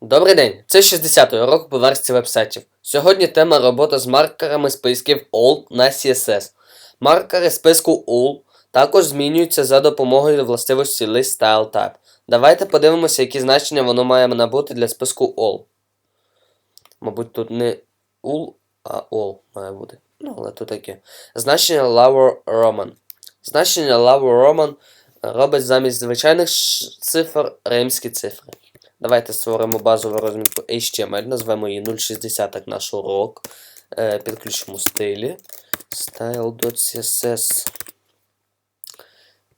Добрий день! Це 60-й урок по версії вебсайтів. Сьогодні тема робота з маркерами списків all на CSS. Маркери списку all також змінюються за допомогою властивості list style type. Давайте подивимося, які значення воно має набути для списку all. Мабуть, тут не all, а all має бути. Ну, але тут таке. Значення lower Roman. Значення lower Roman робить замість звичайних цифр римські цифри. Давайте створимо базову розмітку HTML, назвемо її 060 як наш урок. Е, підключимо стилі. Style.css.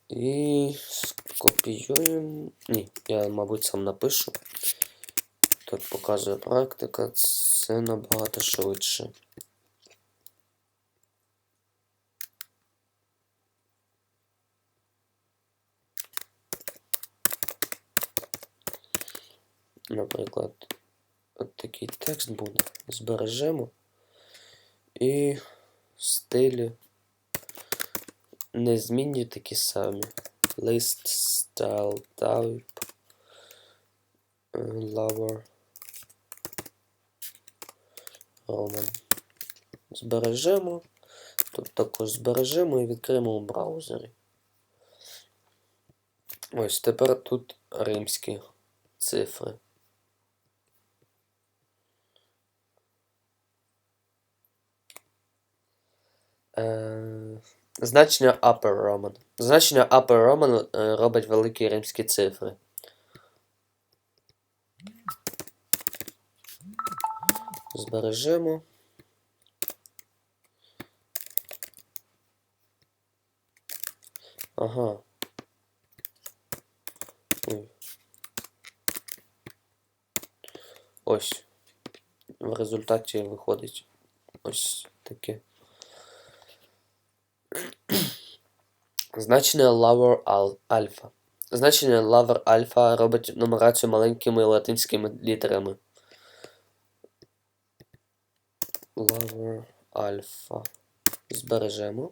І скопіюємо. Ні, я, мабуть, сам напишу. Тут показує практика, це набагато швидше. Наприклад, от такий текст буде. Збережемо. І стилі незмінні такі самі. List style type. е, Lower. Roman. Збережемо. Тут також збережемо і відкриємо у браузері. Ось тепер тут римські цифри. Значення Upper Roman. Значення Upper Roman е, робить великі римські цифри. Збережемо. Ага. Ось. В результаті виходить ось таке. Значення al- alpha. Значення lower alpha робить нумерацію маленькими латинськими літерами. Lower alpha. Збережемо.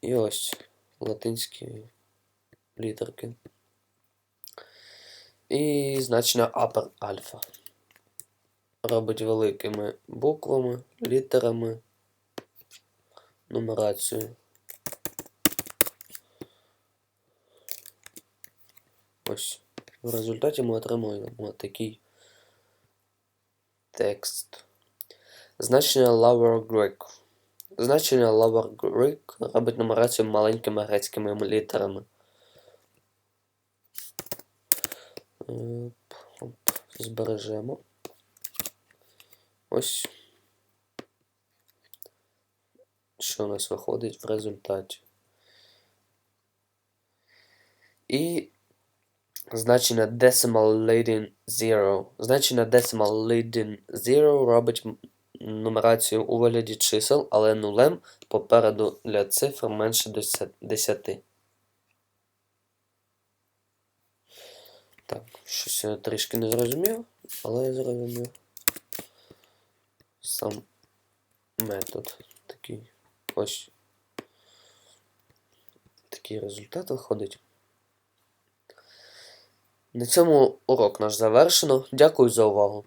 І ось латинські літерки. І значення upper alpha. Робить великими буквами, літерами нумерацію. Ось. В результаті ми отримуємо такий текст. Значення lower Greek. Значення lower Greek робить нумерацію маленькими грецькими літерами. Збережемо. Ось. Що у нас виходить в результаті. І значення decimal leading 0. Значення decimal leading 0 робить нумерацію у вигляді чисел, але нулем попереду для цифр менше 10. Так, щось я трішки не зрозумів, але я зрозумів. Сам метод такий. Ось. Такий результат виходить. На цьому урок наш завершено. Дякую за увагу.